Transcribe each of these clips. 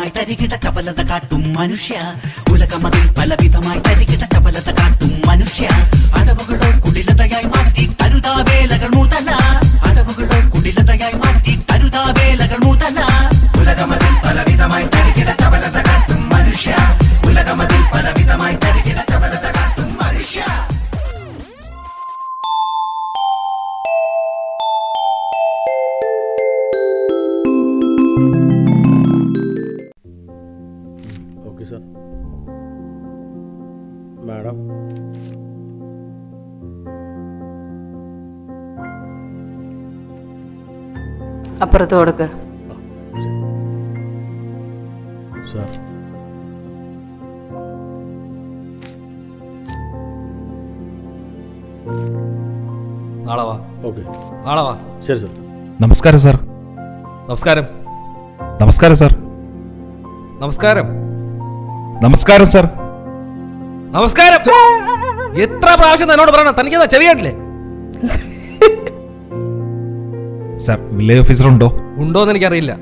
പലവിധമായി തരികിട ചപലത കാട്ടും മനുഷ്യ. ഉലകമതിൽ പലവിധമായി തരികിട ചപലത കാട്ടും മനുഷ്യ. അടവുകളോ കുടിലതയായി മാറ്റി തരുതാവേലകൾ മുതല. അടവുകളോ കുടിലതയായി മാറ്റി അപ്പുറത്ത് കൊടുക്ക്. സാർ. നാളെ വാ. ഓക്കെ. നാളെ വാ. ശരി സാർ. നമസ്കാരം സാർ. നമസ്കാരം. നമസ്കാരം സാർ. നമസ്കാരം. നമസ്കാരം സാർ. നമസ്കാരം. എത്ര പ്രാവശ്യം എന്നോട് പറയണം? തനിക്കതാ ചെവിയാട്ടില്ലേ സാർ വില്ലേജ് ഓഫീസർ ഉണ്ടോ ഉണ്ടോന്ന് എനിക്കറിയില്ല.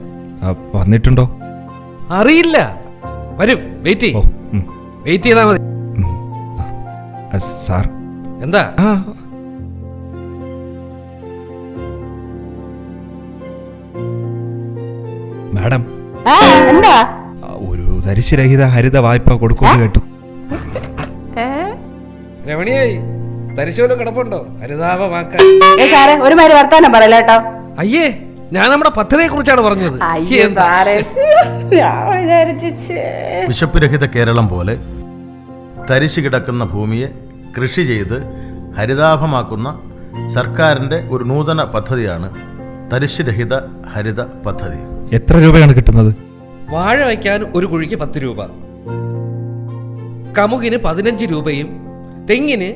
ആ, വന്നിട്ടുണ്ടോ? അറിയില്ല. വരും വെയിറ്റ് ഓ ചെയ് ഉം, വെയിറ്റ് ചെയ്താൽ മതി. ഉം. ആ, സാർ. എന്താ? ആ. മാഡം. ആ, എന്താ? ആ, ഒരു തരിശുരഹിത ഹരിത വായ്പ കൊടുക്കുമെന്ന് കേട്ടു. രമണിയായി തരിശോലും കിടപ്പുണ്ടോ? ഹരിതാപമാക്കാൻ. ഏ സാറേ ഒരു മാതിരി വർത്താനം പറയല കേട്ടോ അയ്യേ ഞാൻ നമ്മുടെ പദ്ധതിയെ കുറിച്ചാണ് പറഞ്ഞത് വിശപ്പുരഹിത കേരളം പോലെ തരിശു കിടക്കുന്ന ഭൂമിയെ കൃഷി ചെയ്ത് ഹരിതാഭമാക്കുന്ന സർക്കാരിന്റെ ഒരു നൂതന പദ്ധതിയാണ് തരിശുരഹിത ഹരിത പദ്ധതി. എത്ര രൂപയാണ് കിട്ടുന്നത്? വാഴ വയ്ക്കാൻ ഒരു കുഴിക്ക് പത്ത് രൂപ. കമുകിന് പതിനഞ്ച് രൂപയും തെങ്ങിന്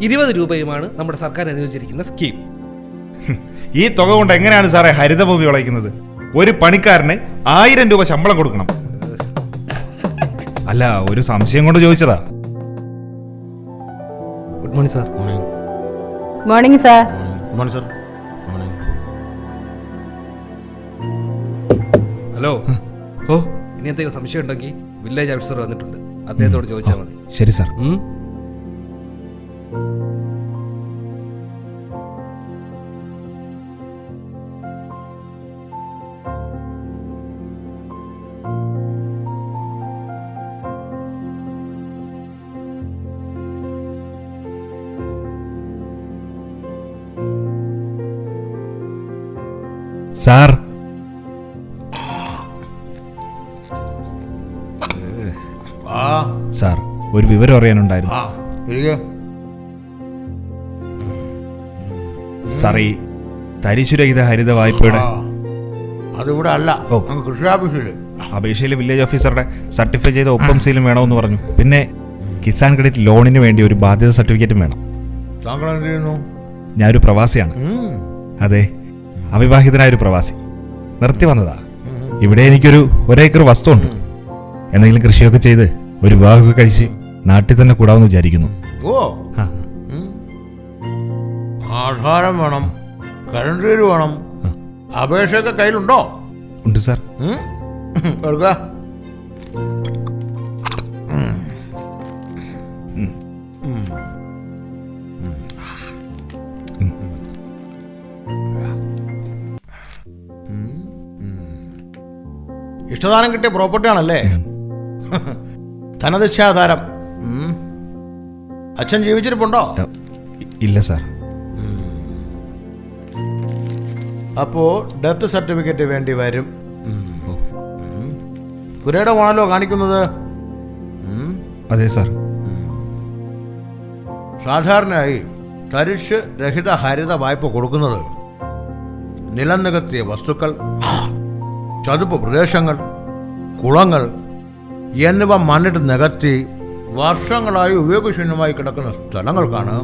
ഇരുപത് രൂപയുമാണ് നമ്മുടെ സർക്കാർ അനുവദിച്ചിരിക്കുന്ന സ്കീം. ഈ തുക കൊണ്ട് എങ്ങനെയാണ് സാറേ ഹരിതഭൂമി വിളയിക്കുന്നത്? ഒരു പണിക്കാരന് ആയിരം രൂപ ശമ്പളം കൊടുക്കണം. അല്ല ഒരു സംശയം കൊണ്ട് ചോദിച്ചതാ. Good morning sir morning morning sir morning sir morning hello ഓ ഇനി എന്തെങ്കിലും സംശയം ഉണ്ടെങ്കിൽ വില്ലേജ് ഓഫീസർ വന്നിട്ടുണ്ട്. അദ്ദേഹത്തോട് ചോദിച്ചാൽ മതി. ശരി സാർ സാർ ആ. സാർ ഒരു വിവരം അറിയാനുണ്ടായിരുന്നു. സാർ ഈ തരിശുരഹിത ഹരിത വായ്പയുടെ അതിവിടെ അല്ല. കൃഷി ഓഫീസിൽ അപേക്ഷയിൽ വില്ലേജ് ഓഫീസറുടെ സർട്ടിഫൈ ചെയ്ത ഒപ്പം സീലും വേണമെന്ന് പറഞ്ഞു. പിന്നെ കിസാൻ ക്രെഡിറ്റ് ലോണിന് വേണ്ടി ഒരു ബാധ്യത സർട്ടിഫിക്കറ്റും വേണം. താങ്കൾ എന്ത് ചെയ്യുന്നു? ഞാനൊരു പ്രവാസിയാണ്. അതെ. അവിവാഹിതനായ ഒരു പ്രവാസി നിർത്തി വന്നതാ ഇവിടെ എനിക്കൊരു ഒരേക്കർ വസ്തുണ്ട് എന്തെങ്കിലും കൃഷിയൊക്കെ ചെയ്ത് ഒരു വിവാഹമൊക്കെ കഴിച്ച് നാട്ടിൽ തന്നെ കൂടാമെന്ന് വിചാരിക്കുന്നു ഓ ആ. ആധാരം വേണം ബില്ല് വേണം. അപേക്ഷയൊക്കെ കയ്യിലുണ്ടോ ഉണ്ട് സാർ ഉം. എടുക്ക. ഉം. ഇഷ്ടദാനം കിട്ടിയ പ്രോപ്പർട്ടി ആണല്ലേ? ധനദിക്ഷാധാരം അച്ഛൻ ജീവിച്ചിരിപ്പുണ്ടോ? ഇല്ല സാർ. അപ്പോ ഡെത്ത് സർട്ടിഫിക്കറ്റ് വേണ്ടി വരും. പുരയിടമാണല്ലോ കാണിക്കുന്നത്. അതെ സാർ. സാധാരണയായി തരിശ് രഹിത ഹരിത വായ്പ കൊടുക്കുന്നത് നിലനികത്തിയ വസ്തുക്കൾ. ചതുപ്പ് പ്രദേശങ്ങൾ കുളങ്ങൾ എന്നിവ മണ്ണിട്ട് നികത്തി വർഷങ്ങളായി ഉപയോഗശൂന്യമായി കിടക്കുന്ന സ്ഥലങ്ങൾക്കാണ്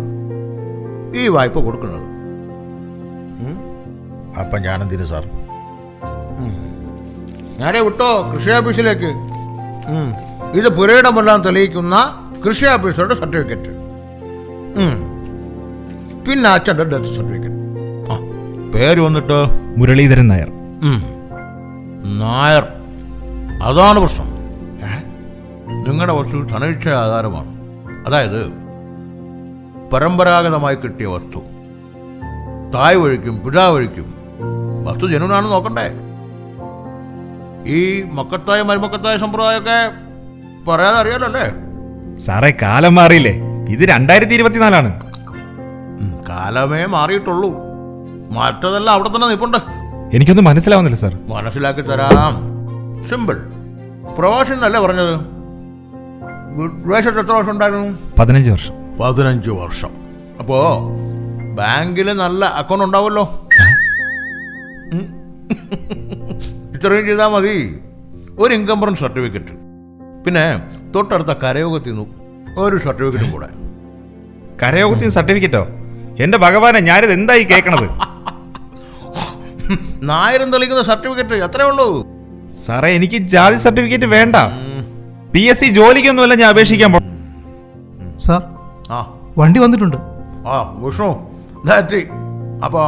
ഈ വായ്പ കൊടുക്കുന്നത്? അപ്പം ഞാനെന്തിനു സാർ. ഞാനേ വിട്ടോ കൃഷി ഓഫീസിലേക്ക്. ഇത് പുരയിടമെല്ലാം തെളിയിക്കുന്ന കൃഷി ഓഫീസറുടെ സർട്ടിഫിക്കറ്റ്. പിന്നെ അച്ഛന്റെ ഡെത്ത് സർട്ടിഫിക്കറ്റ് ആ പേര് വന്നിട്ട് മുരളീധരൻ നായർ. നായർ. അതാണ് പ്രശ്നം. നിങ്ങളുടെ വസ്തു ധനനിക്ഷ ആധാരമാണ് അതായത് പരമ്പരാഗതമായി കിട്ടിയ വസ്തു. തായ് വഴിക്കും പിഴ വഴിക്കും. വസ്തു ജനുവിനാണ് നോക്കണ്ടേ? ഈ മക്കത്തായ മരുമക്കത്തായ സമ്പ്രദായമൊക്കെ പറയാതെ അറിയാലോ അല്ലേ? സാറേ കാലം മാറിയില്ലേ? ഇത് രണ്ടായിരത്തി ഇരുപത്തിനാലാണ് കാലമേ മാറിയിട്ടുള്ളൂ. മാറ്റതെല്ലാം അവിടെ തന്നെ നിൽപ്പുണ്ട് എനിക്കൊന്നും മനസ്സിലാവുന്നില്ല സാർ. മനസ്സിലാക്കി തരാം. സിമ്പിൾ പ്രവാസി അല്ലേ പറഞ്ഞത്? വിദേശത്ത് എത്ര വർഷം ഉണ്ടായിരുന്നു? പതിനഞ്ച് വർഷം. പതിനഞ്ച് വർഷം. അപ്പോ ബാങ്കിൽ നല്ല അക്കൗണ്ട് ഉണ്ടാവുമല്ലോ. ഇത്രയും ചെയ്താൽ മതി. ഒരു ഇൻകം സർട്ടിഫിക്കറ്റ് പിന്നെ തൊട്ടടുത്ത കരയോഗത്തിൽ നിന്നു ഒരു സർട്ടിഫിക്കറ്റും കൂടെ. കരയോഗത്തിന് സർട്ടിഫിക്കറ്റോ എന്റെ ഭഗവാനെ ഞാനിത് എന്തായി കേൾക്കണത് നായരും തെളിക്കുന്ന സർട്ടിഫിക്കറ്റ് അത്രേ ഉള്ളൂ. സാറേ എനിക്ക് ജാതി സർട്ടിഫിക്കറ്റ് വേണ്ട. പി എസ് സി ജോലിക്കൊന്നുമല്ല ഞാൻ അപേക്ഷിക്കാൻ പോ സാർ ആ. വണ്ടി വന്നിട്ടുണ്ട്. ആ വിഷ്ണു ദാറ്റി അപ്പോ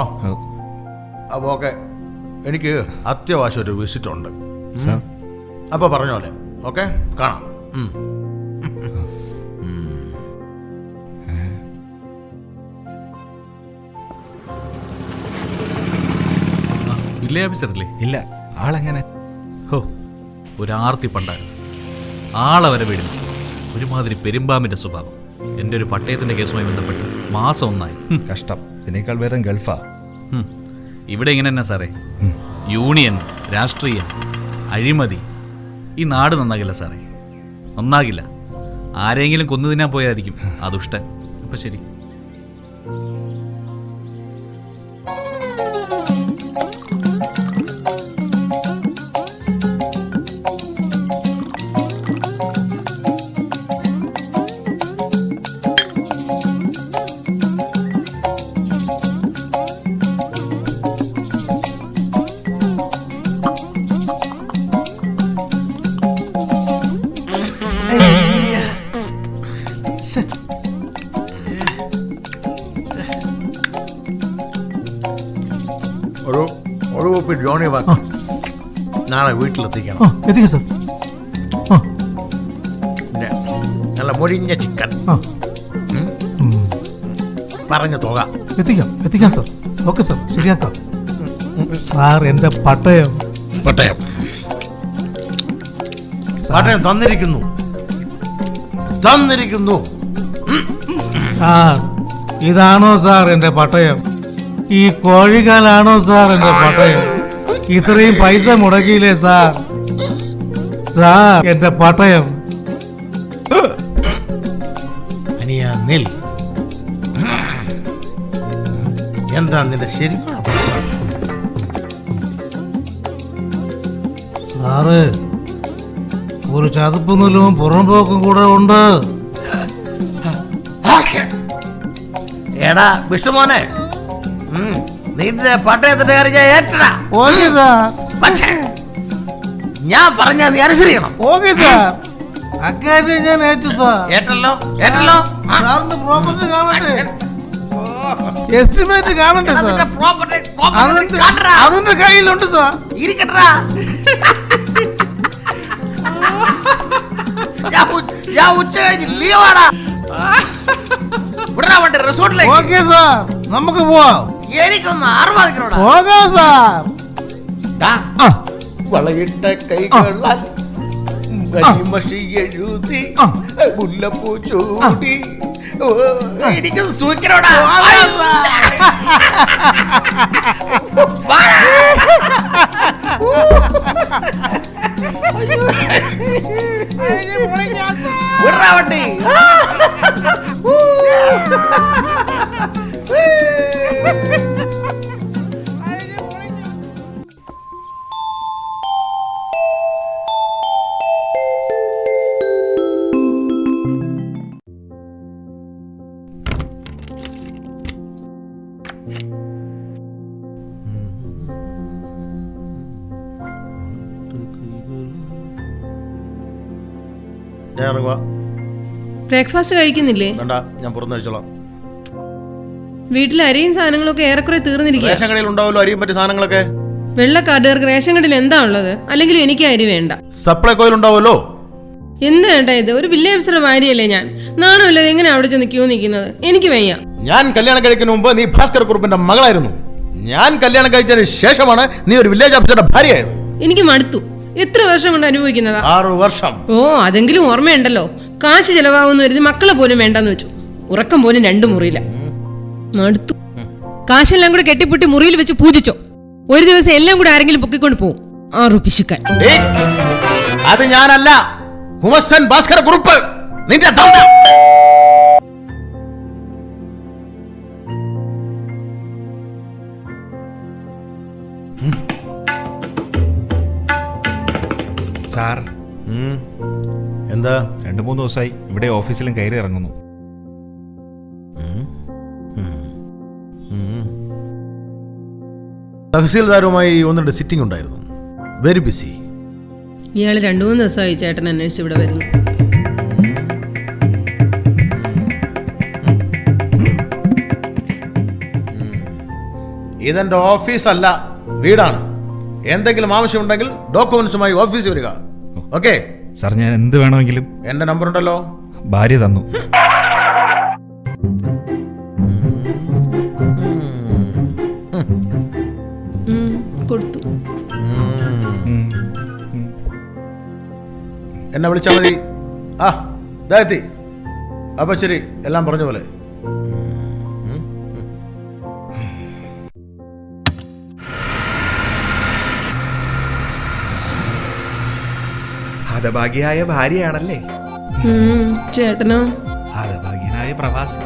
അപ്പോൾ ഓക്കെ എനിക്ക് അത്യാവശ്യം ഒരു വിസിറ്റ് ഉണ്ട്. സാർ. അപ്പോൾ പറഞ്ഞോലെ ഓക്കെ? കാണാം. ഉം. വില്ലേജ് ഓഫീസറല്ലേ ഇല്ല. ആളെങ്ങനെ? ഹോ ഒരു ആർത്തി പണ്ടായിരുന്നു ആളെ വരെ വീടിന്. ഒരുമാതിരി പെരുമ്പാമ്പിന്റെ സ്വഭാവം. എന്റെ ഒരു പട്ടയത്തിന്റെ കേസുമായി ബന്ധപ്പെട്ട് മാസം ഒന്നായി. കഷ്ടം. ഇതിനേക്കാൾ വേറെ ഗൾഫാ. ഇവിടെ ഇങ്ങനെ തന്നെ സാറേ. യൂണിയൻ രാഷ്ട്രീയം അഴിമതി. ഈ നാട് നന്നാകില്ല സാറേ. നന്നാകില്ല. ആരെങ്കിലും കൊന്നു തിന്നാൻ പോയായിരിക്കും. ആ ദുഷ്ടൻ അപ്പൊ ശരി. ഒരു ഒരു കുപ്പി ജോണി വാ നാളെ വീട്ടിലെത്തിക്കണം. എത്തിക്കാം സാർ. പിന്നെ നല്ല മുരിഞ്ഞ ചിക്കൻ. പറഞ്ഞ തുക. എത്തിക്കാം എത്തിക്കാം സാർ. ഓക്കെ സാർ ശരിയാക്കാം. സാർ എന്റെ പട്ടയം. പട്ടയം. പട്ടയം തന്നിരിക്കുന്നു. തന്നിരിക്കുന്നു. സാർ ഇതാണോ സാർ എന്റെ പട്ടയം? ഈ കോഴിക്കാലാണോ സാർ എന്റെ പട്ടയം? ഇത്രയും പൈസ മുടക്കിയില്ലേ സാർ? സാർ എന്റെ പട്ടയം. അനിയ നിൽ. എന്താ നിന്റെ ശരി സാറ് ഒരു ചതുപ്പ് നൂലും പുറംപോക്കും കൂടെ ഉണ്ട്. എടാ വിഷ്ണുമോനെ. നിന്റെ പട്ടയത്തിന്റെ കാര്യം ഞാൻ ഏറ്റടാ. ഓക്കെ സാർ പക്ഷേ ഞാൻ പറഞ്ഞ നീ അനുസരിക്കണം. ഓക്കെ സാർ അക്കാര്യം ഞാൻ ഏറ്റു സാർ ഏറ്റല്ലോ? ഏറ്റല്ലോ? സാറിന്റെ പ്രോപ്പർട്ടി കാണട്ടെ എസ്റ്റിമേറ്റ് കാണട്ടെ സാർ അതിന്റെ. കയ്യിലുണ്ട് സാർ ഇരിക്കട്ടാ ഞാൻ ഉച്ച കഴിഞ്ഞ് ലീവാടാ വിടറാ വേണ്ട റിസോർട്ടിലേക്ക് ഓക്കെ സാർ നമുക്ക് പോവാം. എനിക്കൊന്ന് ആർവാദിക്കണോടാ? പോകാം സാർ. ദാ, ആ, വളയിട്ട കൈകളാൽ കരിമഷി എഴുതി ആ. മുല്ലപ്പൂ ചൂടി. ഓ, എനിക്ക് സൂക്കരോടാ വിടറാ ബ്രേക്ക്ഫാസ്റ്റ് കഴിക്കുന്നില്ലേ? വേണ്ട ഞാൻ പുറന്നഴിച്ചോളാം വീട്ടിൽ അരിയും സാധനങ്ങളൊക്കെ ഏറെക്കുറെ തീർന്നിരിക്കുക റേഷൻ കടയിൽ ഉണ്ടാവുമല്ലോ അരിയും പറ്റിയ സാധനങ്ങളൊക്കെ? വെള്ളക്കാർഡുകാർക്ക് റേഷൻ കടയിൽ എന്താ ഉള്ളത്? അല്ലെങ്കിൽ എനിക്ക് അരി വേണ്ട. സപ്ലൈകോയിൽ ഉണ്ടാവുമല്ലോ? എന്താ ഏട്ടാ ഇത്? ഒരു വില്ലേജ് ഓഫീസറുടെ ഭാര്യയല്ലേ ഞാൻ. നാണമില്ലാതെ എങ്ങനെ അവിടെ ചെന്ന് ക്യൂ നിൽക്കുന്നത്? എനിക്ക് വയ്യ. ഞാൻ കല്യാണം കഴിക്കുന്ന മുമ്പ് നീ ഭാസ്കർ കുറുപ്പിന്റെ മകളായിരുന്നു. ഞാൻ കല്യാണം കഴിച്ചതിന് ശേഷമാണ് നീ ഒരു വില്ലേജ് ഓഫീസറുടെ ഭാര്യയായത്. എനിക്ക് മടുത്തു. എത്ര വർഷം കൊണ്ട് അനുഭവിക്കുന്നതാ? ആറു വർഷം. ഓ അതെങ്കിലും ഓർമ്മയുണ്ടല്ലോ. കാശ് ചെലവാകുന്ന കരുതി മക്കളെ പോലും വേണ്ടെന്ന് വെച്ചു. ഉറക്കം പോലും രണ്ടു മുറിയില്ല. മടുത്തു. കാശെല്ലാം കൂടെ കെട്ടിപ്പൊട്ടി മുറിയിൽ വെച്ച് പൂജിച്ചോ? ഒരു ദിവസം എല്ലാം കൂടെ ആരെങ്കിലും പൊക്കിക്കൊണ്ട് പോകും ആറു പിശുക്കാൻ അത് ഞാനല്ല. കുമസ്തൻ ഭാസ്കര കുറുപ്പ്. നിന്റെ തന്ത സാർ. എന്താ? രണ്ടു മൂന്ന് ദിവസമായി ഇവിടെ ഓഫീസിലും കയറി ഇറങ്ങുന്നു. തഹസീൽദാരുമായി ഒന്ന് രണ്ട് സിറ്റിംഗ് ഉണ്ടായിരുന്നു. വെരി ബിസി ഇയാൾ രണ്ടു മൂന്ന് ദിവസമായി ചേട്ടൻ അന്വേഷിച്ച് ഇവിടെ വരുന്നു. ഇതെന്റെ ഓഫീസല്ല വീടാണ്. എന്തെങ്കിലും ആവശ്യമുണ്ടെങ്കിൽ ഡോക്യുമെന്റ്സുമായി ഓഫീസിൽ വരിക ഓക്കെ സാർ ഞാൻ എന്ത് വേണമെങ്കിലും എന്റെ നമ്പർ ഉണ്ടല്ലോ ഭാര്യ തന്നു ഉം, കൊടുത്തു ഉം. ഉം. എന്നെ വിളിച്ചാൽ മതി ആ ദായത്തി അപ്പൊ ശരി എല്ലാം പറഞ്ഞ പോലെ ഹതഭാഗ്യയായ ഭാര്യയാണല്ലേ? ചേട്ടനോ? ഹതഭാഗ്യനായ പ്രവാസി.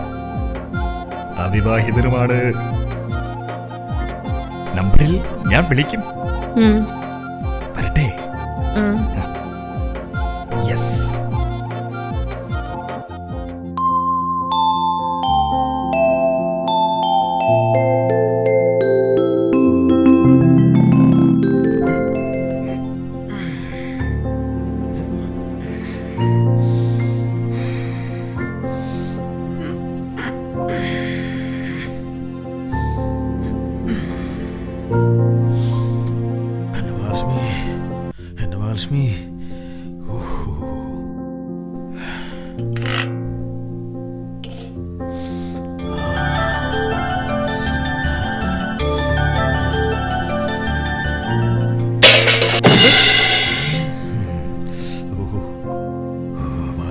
അവിവാഹിതരുമാണ് നമ്പറിൽ ഞാൻ വിളിക്കും. വരട്ടെ.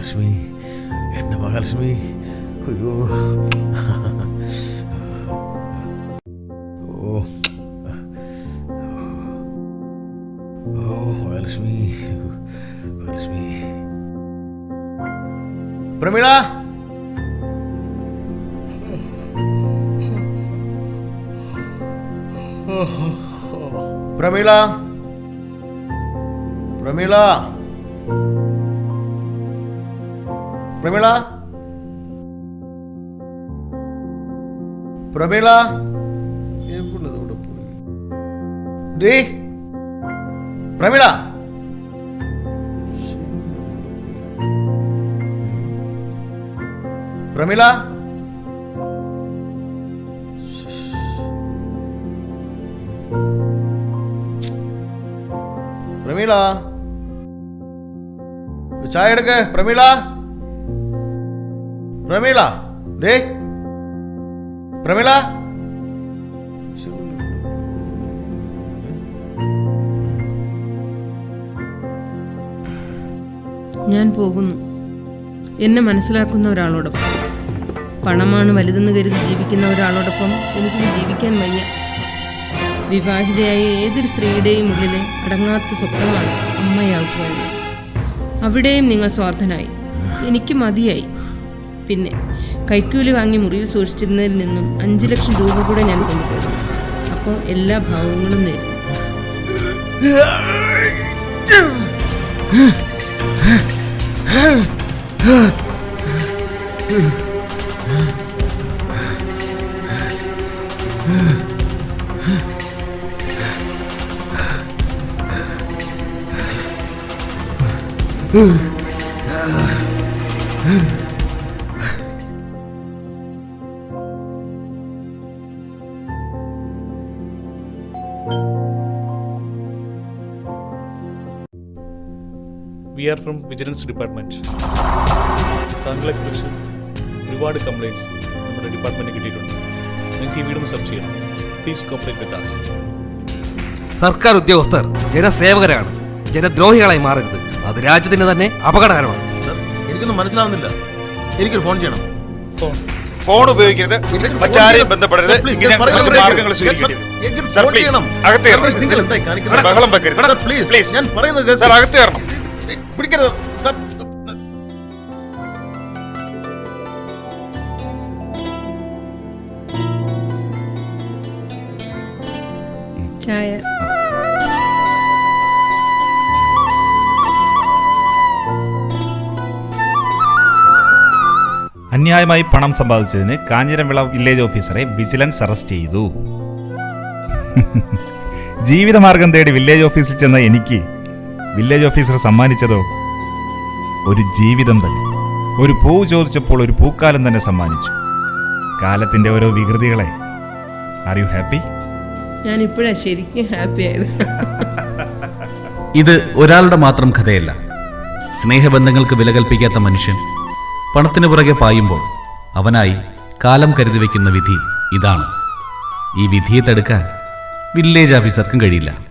മഹാലക്ഷ്മി എന്റെ മഹാലക്ഷ്മി അയ്യോ ഓ ഓ മഹാലക്ഷ്മി മഹാലക്ഷ്മി പ്രമീള പ്രമീള പ്രമീള പ്രമീള പ്രമീള എവിടെ ഇവിടെ പോയി ഡേ പ്രമീള പ്രമീള പ്രമീള ഒരു ചായ എടുക്ക് പ്രമീള ഡേ പ്രമീള. ഞാൻ പോകുന്നു. എന്നെ മനസ്സിലാക്കുന്ന ഒരാളോടൊപ്പം. പണമാണ് വലുതെന്ന് കരുതി ജീവിക്കുന്ന ഒരാളോടൊപ്പം എനിക്ക് ജീവിക്കാൻ വയ്യ. വിവാഹിതയായ ഏതൊരു സ്ത്രീയുടെയും ഉള്ളിലെ അടങ്ങാത്ത സ്വപ്നമാണ് അമ്മയാകുക അവിടെയും നിങ്ങൾ സ്വാർത്ഥനായി. എനിക്ക് മതിയായി. പിന്നെ കൈക്കൂലി വാങ്ങി മുറിയിൽ സൂക്ഷിച്ചിരുന്നതിൽ നിന്നും അഞ്ച് ലക്ഷം രൂപ കൂടെ ഞാൻ കൊണ്ടുപോയി. അപ്പോൾ എല്ലാ ഭാവങ്ങളും നേരുന്നു we are from vigilance department താങ്കളെക്കുറിച്ച് ഒരുപാട് കംപ്ലയിന്റ്സ് നമ്മുടെ ഡിപ്പാർട്ട്മെന്റ് കിട്ടിയിട്ടുണ്ട്. നിങ്ങൾക്ക് ഈ വീടൊന്ന് സെർച്ച് ചെയ്യണം. പ്ലീസ് കോപ്പറേറ്റ് വിത്ത് ആസ് സർക്കാർ ഉദ്യോഗസ്ഥർ ജനസേവകരാണ്. ജനദ്രോഹികളായി മാറരുത്. അത് രാജ്യത്തിന് തന്നെ അപകടകരമാണ്. എനിക്കൊന്നും മനസ്സിലാവുന്നില്ല. എനിക്കൊരു ഫോൺ ചെയ്യണം. ഫോൺ ഫോൺ ഉപയോഗിക്കരുത്. മറ്റാരെയും ബന്ധപ്പെടരുത്. ഇങ്ങനെ മറ്റു. മാർഗങ്ങൾ സ്വീകരിക്കരുത്. സർ പ്ലീസ് അകത്തേറണം? ബഹളം വെക്കരുത്. പ്ലീസ് please, പ്ലീസ് ഞാൻ പറയുന്നത്. സർ അകത്ത് കയറണം. പിടിക്കരുത്. സർ. ചായ. അന്യായമായി പണം സമ്പാദിച്ചതിന് കാഞ്ഞിരംവിള വില്ലേജ് ഓഫീസറെ വിജിലൻസ് അറസ്റ്റ് ചെയ്തു. ജീവിതമാർഗം തേടി വില്ലേജ് ഓഫീസിൽ ചെന്ന എനിക്ക് വില്ലേജ് ഓഫീസർ സമ്മാനിച്ചതോ? ഒരു ജീവിതം തന്നെ. ഒരു പൂ ചോദിച്ചപ്പോൾ ഒരു പൂക്കാലം തന്നെ സമ്മാനിച്ചു. കാലത്തിന്റെ ഓരോ വികൃതികളെ. ആർ യു ഹാപ്പി ഞാൻ ഇപ്പോഴാ ശരിക്കും ഹാപ്പി ആയത്. ഇത് ഒരാളുടെ മാത്രം കഥയല്ല. സ്നേഹബന്ധങ്ങൾക്ക് വില കൽപ്പിക്കാത്ത മനുഷ്യൻ. പണത്തിന് പുറകെ പായുമ്പോൾ അവനായി കാലം കരുതി വയ്ക്കുന്ന വിധി ഇതാണ്. ഈ വിധിയെ തടുക്കാൻ വില്ലേജ് ഓഫീസർക്കും കഴിയില്ല.